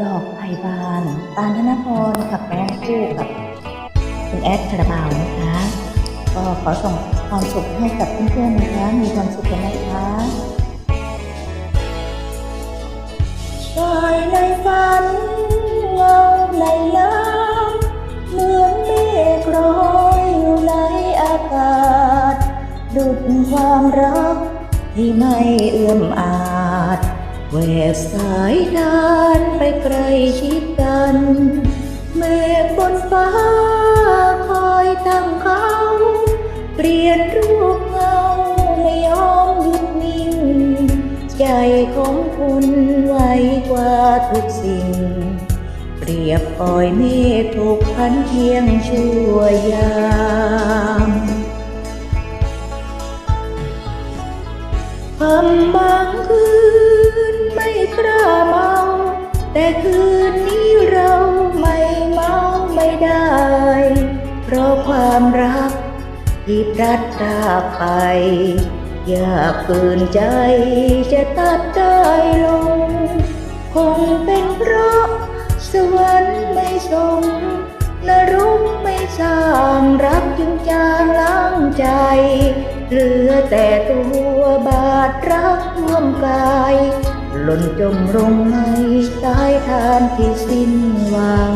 ดอกไผ่บาน ตาลธนพรขับร้องคู่กับคุณแอดคาราบาวนะคะ ก็ขอส่งความสุขให้กับเพื่อนๆนะคะ มีความสุขกันนะคะชายในฝันเงาในน้ำเหมือนเมฆลอยอยู่ในอากาศ ดุดความรักที่ไม่เอื้อมอาจ แหวกสายทานไปไกลชิดกัน เมฆบนฟ้าคอยตั้งเขา เปลี่ยนรูปเงาไม่ยอมหยุดนิ่ง ใจของคุณไวกว่าทุกสิ่ง เปรียบปล่อยเมฆถูกพันเพียงชั่วยามความบางคืน รักที่พลัดพรากไป อยากฝืนใจจะตัดได้ลง คงเป็นเพราะ สวรรค์ไม่ทรงนรกไม่สร้างรักจึงจางล้างใจ เหลือแต่ตัวบาดรักร่วมกายหล่นจมลงในสายทานที่สิ้นหวัง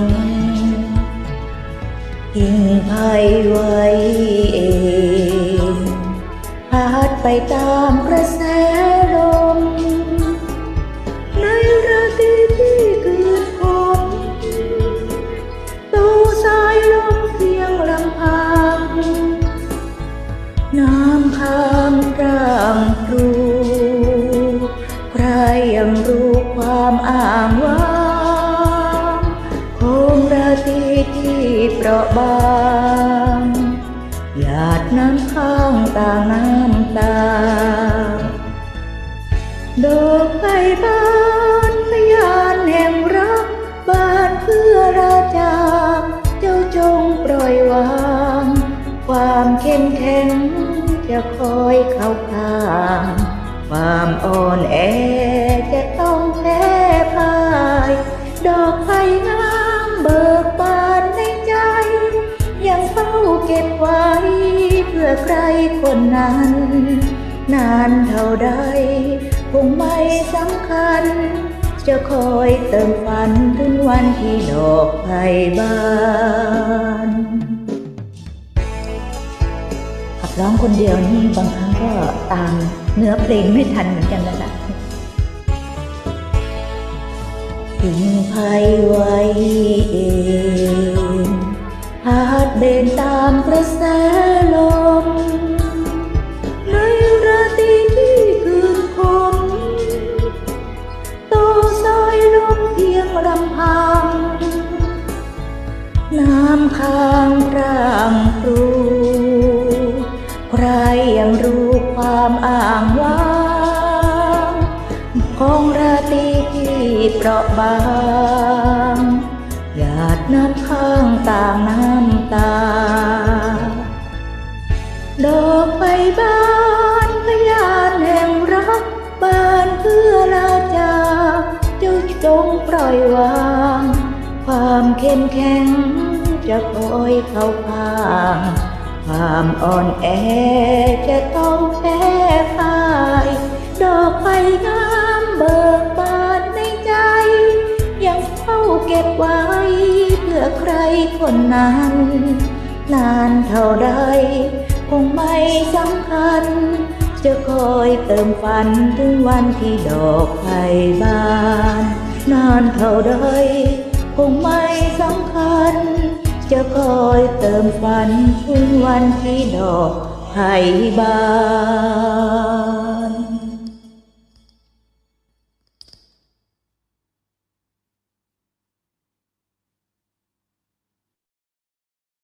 ทิ้งภัยไว้เองพัดไปตามกระแสลมในราตรีที่เกิดฝนตูสายลมเพียงลำพัง น้ำค้างร่างครู ใครยังรู้ความอา ดน้ำข้างต่างน้ำตา ดอกไผ่บานพยานแห่งรักบานเพื่อราจาเจ้าจงปล่อยวาง ความเข้มแข็งจะคอยเข้าข้าง ความอ่อนแอ อใครคนนั้น นานเท่าใดคงไม่สำคัญ จะคอยเติมฝันถึงวันที่ดอกไผ่บานขับร้องคนเดียวนี่บางครั้งก็ตามเนื้อเพลงไม่ทันเหมือนกันนะคะทิ้งภัยไว้เองพัดเบนตามกระแส น้ำค้างพรางครูใครยังรู้ความอ่างว่างของราตรีที่เปราะบางหยาดน้ำข้างต่างน้ำตา ดอกไม้บานพยานแห่งรักบานเพื่อลาจากเจ้าจงปล่อยวาง ความเข้มแข็ง จะคอยเข้าข้างความอ่อนแอจะต้องแพ้พ่ายดอกไม้งามเบิกบานในใจ ยังเฝ้าเก็บไว้ เพื่อใครคนนั้น นานเท่าใดคงไม่สำคัญ จะคอยเติมฝันถึงวันที่ดอกไผ่บาน นานเท่าใด คงไม่สำคัญ จะคอยเติมฝันถึงวันที่ดอกไผ่บาน